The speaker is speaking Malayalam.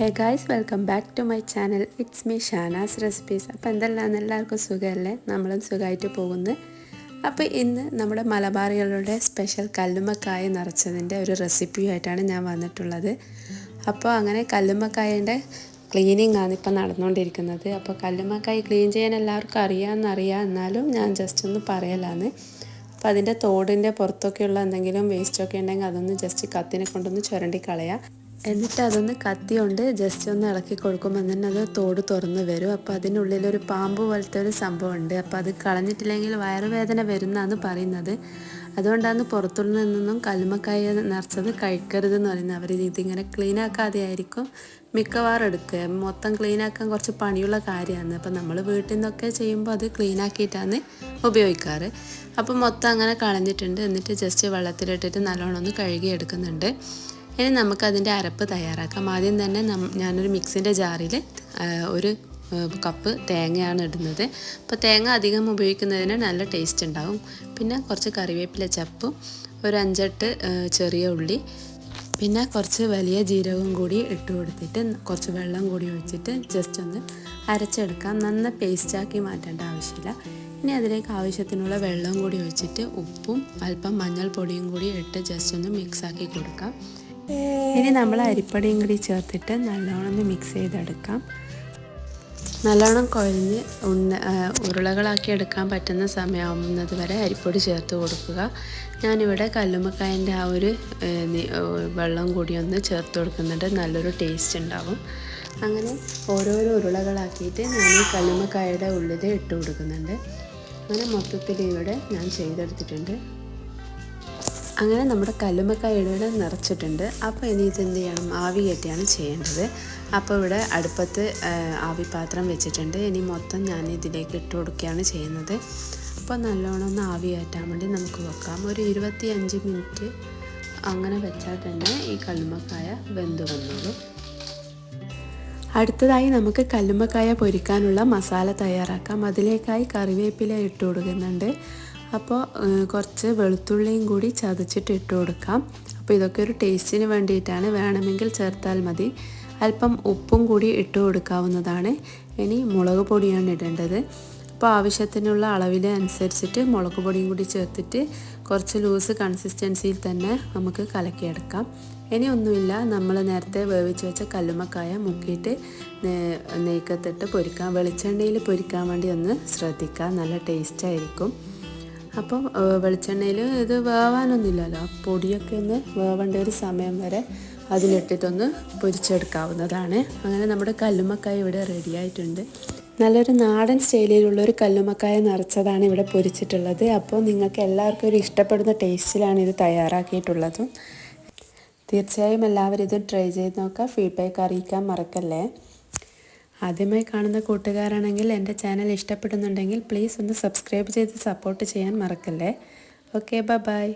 Hey guys welcome back to my channel it's me Shanaz recipes അപ്പോൾ എന്തെല്ലാം എല്ലാവർക്കും സുഖമല്ലേ? നമ്മളും സുഖമായിട്ട് പോകുന്നു. അപ്പോൾ ഇന്ന് നമ്മുടെ മലബാറികളുടെ സ്പെഷ്യൽ കല്ലുമ്മക്കായ നിറച്ചതിന്റെ ഒരു റെസിപ്പിയായിട്ടാണ് ഞാൻ വന്നിട്ടുള്ളത്. അപ്പോൾ അങ്ങനെ കല്ലുമ്മക്കായന്റെ ക്ലീനിങ് ആണ് ഇപ്പോൾ നടന്നുകൊണ്ടിരിക്കുന്നത്. അപ്പോൾ കല്ലുമ്മക്കായ ക്ലീൻ ചെയ്യാൻ എല്ലാവർക്കും അറിയാമെന്നറിയാം എന്നാലും ഞാൻ ജസ്റ്റ് ഒന്ന് പറയലാണ്. അപ്പോൾ അതിന്റെ തോടിന്റെ പുറത്തൊക്കെയുള്ള എന്തെങ്കിലും വേസ്റ്റൊക്കെ ഉണ്ടെങ്കിൽ അതൊന്ന് ജസ്റ്റ് കത്തിനെ കൊണ്ടൊന്ന് ചുരണ്ടി കളയാം എന്നിട്ട് അതൊന്ന് കത്തി കൊണ്ട് ജസ്റ്റ് ഒന്ന് ഇളക്കി കൊടുക്കുമ്പോൾ തന്നെ അത് തോട് തുറന്ന് വരും. അപ്പോൾ അതിനുള്ളിൽ ഒരു പാമ്പ് പോലത്തെ ഒരു സംഭവം ഉണ്ട് അപ്പോൾ അത് കളഞ്ഞിട്ടില്ലെങ്കിൽ വയറുവേദന വരുന്നതാണ് പറയുന്നത്. അതുകൊണ്ടാണ് പുറത്തുള്ള നിന്നൊന്നും കല്ലുമ്മക്കായ നിറച്ചത് കഴിക്കരുത് എന്ന് പറയുന്നത്. അവർ ഇതിങ്ങനെ ക്ലീൻ ആക്കാതെ ആയിരിക്കും മിക്കവാറും എടുക്കുക. മൊത്തം ക്ലീൻ ആക്കാൻ കുറച്ച് പണിയുള്ള കാര്യമാണ്. അപ്പോൾ നമ്മൾ വീട്ടിൽ നിന്നൊക്കെ ചെയ്യുമ്പോൾ അത് ക്ലീൻ ആക്കിയിട്ടാണ് ഉപയോഗിക്കാറ്. അപ്പോൾ മൊത്തം അങ്ങനെ കളഞ്ഞിട്ടുണ്ട്. എന്നിട്ട് ജസ്റ്റ് വെള്ളത്തിലിട്ടിട്ട് നല്ലോണം ഒന്ന് കഴുകി എടുക്കുന്നുണ്ട് ഇനി നമുക്കതിന്റെ അരപ്പ് തയ്യാറാക്കാം. ആദ്യം തന്നെ ഞാനൊരു മിക്സിന്റെ ജാറിൽ ഒരു കപ്പ് തേങ്ങയാണ് ഇടുന്നത്. അപ്പോൾ തേങ്ങ അധികം ഉപയോഗിക്കുന്നതിന് നല്ല ടേസ്റ്റ് ഉണ്ടാകും പിന്നെ കുറച്ച് കറിവേപ്പില ചപ്പും ഒരു അഞ്ചെട്ട് ചെറിയ ഉള്ളി പിന്നെ കുറച്ച് വലിയ ജീരകവും കൂടി ഇട്ട് കൊടുത്തിട്ട് കുറച്ച് വെള്ളം കൂടി ഒഴിച്ചിട്ട് ജസ്റ്റ് ഒന്ന് അരച്ചെടുക്കാം. നന്ന പേസ്റ്റാക്കി മാറ്റേണ്ട ആവശ്യമില്ല. ഇനി അതിലേക്ക് ആവശ്യത്തിനുള്ള വെള്ളം കൂടി ഒഴിച്ചിട്ട് ഉപ്പും അല്പം മഞ്ഞൾപ്പൊടിയും കൂടി ഇട്ട് ജസ്റ്റ് ഒന്ന് മിക്സാക്കി കൊടുക്കാം. ഇനി നമ്മൾ അരിപ്പടിയും കൂടി ചേർത്തിട്ട് നല്ലോണം ഒന്ന് മിക്സ് ചെയ്തെടുക്കാം. നല്ലോണം കുഴഞ്ഞ് ഉണ്ണ ഉരുളകളാക്കി എടുക്കാൻ പറ്റുന്ന സമയമാവുന്നത് വരെ അരിപ്പൊടി ചേർത്ത് കൊടുക്കുക. ഞാനിവിടെ കല്ലുമ്മക്കായന്റെ ആ ഒരു വെള്ളം കൂടി ഒന്ന് ചേർത്ത് കൊടുക്കുന്നുണ്ട്. നല്ലൊരു ടേസ്റ്റ് ഉണ്ടാവും. അങ്ങനെ ഓരോരോ ഉരുളകളാക്കിയിട്ട് ഞാൻ ഈ കല്ലുമ്മക്കായയുടെ ഉള്ളിൽ ഇട്ട് കൊടുക്കുന്നുണ്ട്. അങ്ങനെ മൊത്തത്തിൽ ഇവിടെ ഞാൻ ചെയ്തെടുത്തിട്ടുണ്ട്. അങ്ങനെ നമ്മുടെ കല്ലുമ്മക്കായ ഇടവിടെ നിറച്ചിട്ടുണ്ട്. അപ്പോൾ ഇനി ഇതെന്ത് ചെയ്യണം? ആവി കയറ്റിയാണ് ചെയ്യേണ്ടത്. അപ്പോൾ ഇവിടെ അടുപ്പത്ത് ആവി പാത്രം വെച്ചിട്ടുണ്ട്. ഇനി മൊത്തം ഞാൻ ഇതിലേക്ക് ഇട്ട് കൊടുക്കുകയാണ് ചെയ്യുന്നത്. അപ്പോൾ നല്ലോണം ഒന്ന് ആവി കയറ്റാൻ വേണ്ടി നമുക്ക് വെക്കാം. ഒരു ഇരുപത്തി അഞ്ച് മിനിറ്റ് അങ്ങനെ വെച്ചാൽ തന്നെ ഈ കല്ലുമ്മക്കായ വെന്ത് വന്നോളും. അടുത്തതായി നമുക്ക് കല്ലുമ്മക്കായ പൊരിക്കാനുള്ള മസാല തയ്യാറാക്കാം. അതിലേക്കായി കറിവേപ്പില ഇട്ട് കൊടുക്കുന്നുണ്ട്. അപ്പോൾ കുറച്ച് വെളുത്തുള്ളിയും കൂടി ചതച്ചിട്ട് ഇട്ട് കൊടുക്കാം. അപ്പോൾ ഇതൊക്കെ ഒരു ടേസ്റ്റിന് വേണ്ടിയിട്ടാണ്. വേണമെങ്കിൽ ചേർത്താൽ മതി. അല്പം ഉപ്പും കൂടി ഇട്ട് കൊടുക്കാവുന്നതാണ്. ഇനി മുളക് പൊടിയാണ് ഇടേണ്ടത്. അപ്പോൾ ആവശ്യത്തിനുള്ള അളവിൽ അനുസരിച്ചിട്ട് മുളക് പൊടിയും കൂടി ചേർത്തിട്ട് കുറച്ച് ലൂസ് കൺസിസ്റ്റൻസിയിൽ തന്നെ നമുക്ക് കലക്കിയെടുക്കാം. ഇനി ഒന്നുമില്ല. നമ്മൾ നേരത്തെ വേവിച്ച് വെച്ച കല്ലുമ്മക്കായ മുക്കിയിട്ട് നെയ്ക്കത്തിട്ട് പൊരിക്കാം. വെളിച്ചെണ്ണയിൽ പൊരിക്കാൻ വേണ്ടി ഒന്ന് ശ്രദ്ധിക്കാം. നല്ല ടേസ്റ്റ് ആയിരിക്കും. അപ്പോൾ വെളിച്ചെണ്ണയിൽ ഇത് വേവാനൊന്നുമില്ലല്ലോ. പൊടിയൊക്കെ ഒന്ന് വേവേണ്ട ഒരു സമയം വരെ അതിലിട്ടിട്ടൊന്ന് പൊരിച്ചെടുക്കാവുന്നതാണ്. അങ്ങനെ നമ്മുടെ കല്ലുമ്മക്കായ ഇവിടെ റെഡി ആയിട്ടുണ്ട്. നല്ലൊരു നാടൻ സ്റ്റൈലിലുള്ള ഒരു കല്ലുമ്മക്കായ നിറച്ചതാണ് ഇവിടെ പൊരിച്ചിട്ടുള്ളത്. അപ്പോൾ നിങ്ങൾക്ക് എല്ലാവർക്കും ഒരു ഇഷ്ടപ്പെടുന്ന ടേസ്റ്റിലാണ് ഇത് തയ്യാറാക്കിയിട്ടുള്ളതും. തീർച്ചയായും എല്ലാവരും ഇത് ട്രൈ ചെയ്ത് നോക്കുക. ഫീഡ്ബാക്ക് അറിയിക്കാൻ മറക്കല്ലേ? ആദ്യമായി കാണുന്ന കൂട്ടുകാരാണെങ്കിൽ എന്റെ ചാനൽ ഇഷ്ടപ്പെടുന്നുണ്ടെങ്കിൽ പ്ലീസ് ഒന്ന് സബ്സ്ക്രൈബ് ചെയ്ത് സപ്പോർട്ട് ചെയ്യാൻ മറക്കല്ലേ? Okay bye